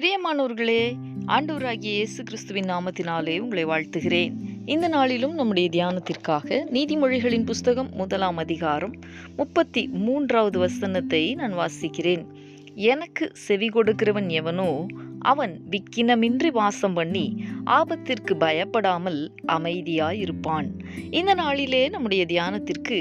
பிரியமானவர்களே ஆண்டவராகிய இயேசு கிறிஸ்துவின் நாமத்தினாலே உங்களை வாழ்த்துகிறேன். இந்த நாளிலும் நம்முடைய தியானத்திற்காக நீதிமொழிகளின் புஸ்தகம் முதலாம் அதிகாரம் முப்பத்தி மூன்றாவது வசனத்தை நான் வாசிக்கிறேன். எனக்கு செவி கொடுக்கிறவன் எவனோ அவன் விக்கினமின்றி வாசம் பண்ணி ஆபத்திற்கு பயப்படாமல் அமைதியாயிருப்பான். இந்த நாளிலே நம்முடைய தியானத்திற்கு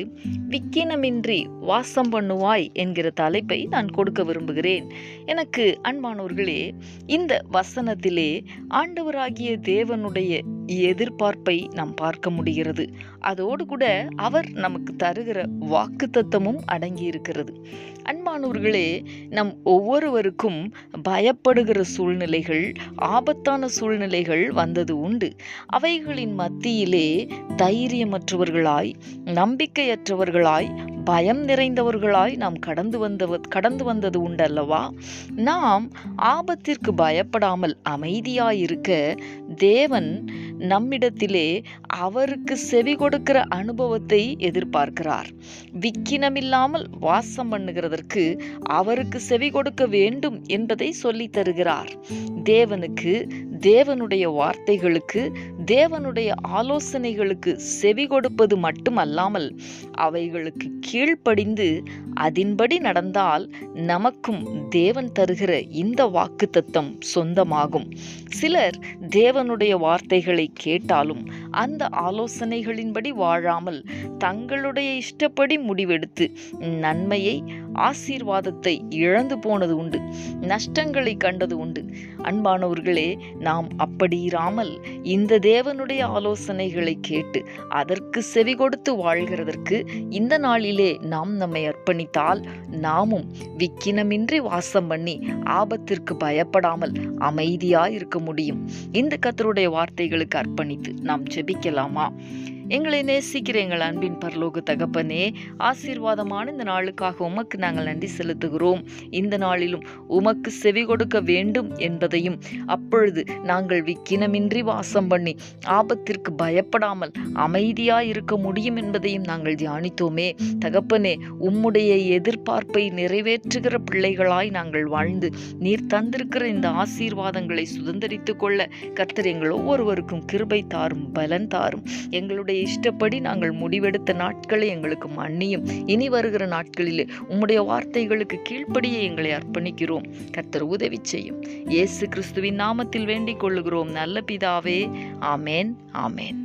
விக்கினமின்றி வாசம் பண்ணுவாய் என்கிற தலைப்பை நான் கொடுக்க விரும்புகிறேன். எனக்கு அன்பானோர்களே இந்த வசனத்திலே ஆண்டவராகிய தேவனுடைய எதிர்பார்ப்பை நாம் பார்க்க முடிகிறது. அதோடு கூட அவர் நமக்கு தருகிற வாக்கு தத்தமும் அடங்கி இருக்கிறது. அன்பானவர்களே நம் ஒவ்வொருவருக்கும் பயப்படுகிற சூழ்நிலைகள் ஆபத்தான சூழ்நிலைகள் வந்தது உண்டு. அவைகளின் மத்தியிலே தைரியமற்றவர்களாய் நம்பிக்கையற்றவர்களாய் பயம் நிறைந்தவர்களாய் நாம் கடந்து வந்த கடந்து வந்தது உண்டல்லவா? நாம் ஆபத்திற்கு பயப்படாமல் அமைதியாயிருக்க தேவன் நம்மிடத்திலே அவருக்கு செவி கொடுக்கிற அனுபவத்தை எதிர்பார்க்கிறார். விக்கினமில்லாமல் வாசம் பண்ணுகிறதற்கு அவருக்கு செவி கொடுக்க வேண்டும் என்பதை சொல்லி தருகிறார். தேவனுக்கு தேவனுடைய வார்த்தைகளுக்கு தேவனுடைய ஆலோசனைகளுக்கு செவி கொடுப்பது மட்டுமல்லாமல் அவைகளுக்கு கீழ்ப்படிந்து அதின்படி நடந்தால் நமக்கும் தேவன் தருகிற இந்த வாக்கு தத்தம் சொந்தமாகும். சிலர் தேவனுடைய வார்த்தைகளை கேட்டாலும் அந்த ஆலோசனைகளின்படி வாழாமல் தங்களுடைய இஷ்டப்படி முடிவெடுத்து நன்மையை ஆசீர்வாதத்தை இழந்து போனது உண்டு. நஷ்டங்களை கண்டது உண்டு. அன்பானவர்களே நாம் அப்படி இராமல் இந்த தேவனுடைய ஆலோசனைகளை கேட்டு அதற்கு செவி கொடுத்து வாழ்கிறதற்கு இந்த நாளிலே நாம் நம்மை அர்ப்பணித்தால் நாமும் விக்கினமின்றி வாசம் பண்ணி ஆபத்திற்கு பயப்படாமல் அமைதியாய் இருக்க முடியும். இந்த கத்தருடைய வார்த்தைகளுக்கு அர்ப்பணித்து நாம் ஜெபிக்கலாமா எங்களை நேசிக்கிற எங்கள் அன்பின் பரலோக தகப்பனே. ஆசீர்வாதமான இந்த நாளுக்காக உமக்கு நாங்கள் நன்றி செலுத்துகிறோம். இந்த நாளிலும் உமக்கு செவி கொடுக்க வேண்டும் என்பதையும் அப்பொழுது நாங்கள் விக்கினமின்றி வாசம் பண்ணி ஆபத்திற்கு பயப்படாமல் அமைதியாய் இருக்க முடியும் என்பதையும் நாங்கள் தியானித்தோமே. தகப்பனே உம்முடைய எதிர்பார்ப்பை நிறைவேற்றுகிற பிள்ளைகளாய் நாங்கள் வாழ்ந்து நீர் தந்திருக்கிற இந்த ஆசீர்வாதங்களை சுதந்திரித்து கொள்ள கர்த்தர் எங்கள் ஒவ்வொருவருக்கும் கிருபை தாரும் பலன் தாரும். எங்களுடைய இஷ்டப்படி நாங்கள் முடிவெடுத்த நாட்களை எங்களுக்கு மன்னியும். இனி வருகிற நாட்களிலே உம்முடைய வார்த்தைகளுக்கு கீழ்ப்படியே எங்களை அர்ப்பணிக்கிறோம். கர்த்தர் உதவி செய்யும். இயேசு கிறிஸ்துவின் நாமத்தில் வேண்டிக் கொள்ளுகிறோம். நல்ல பிதாவே. ஆமேன். ஆமேன்.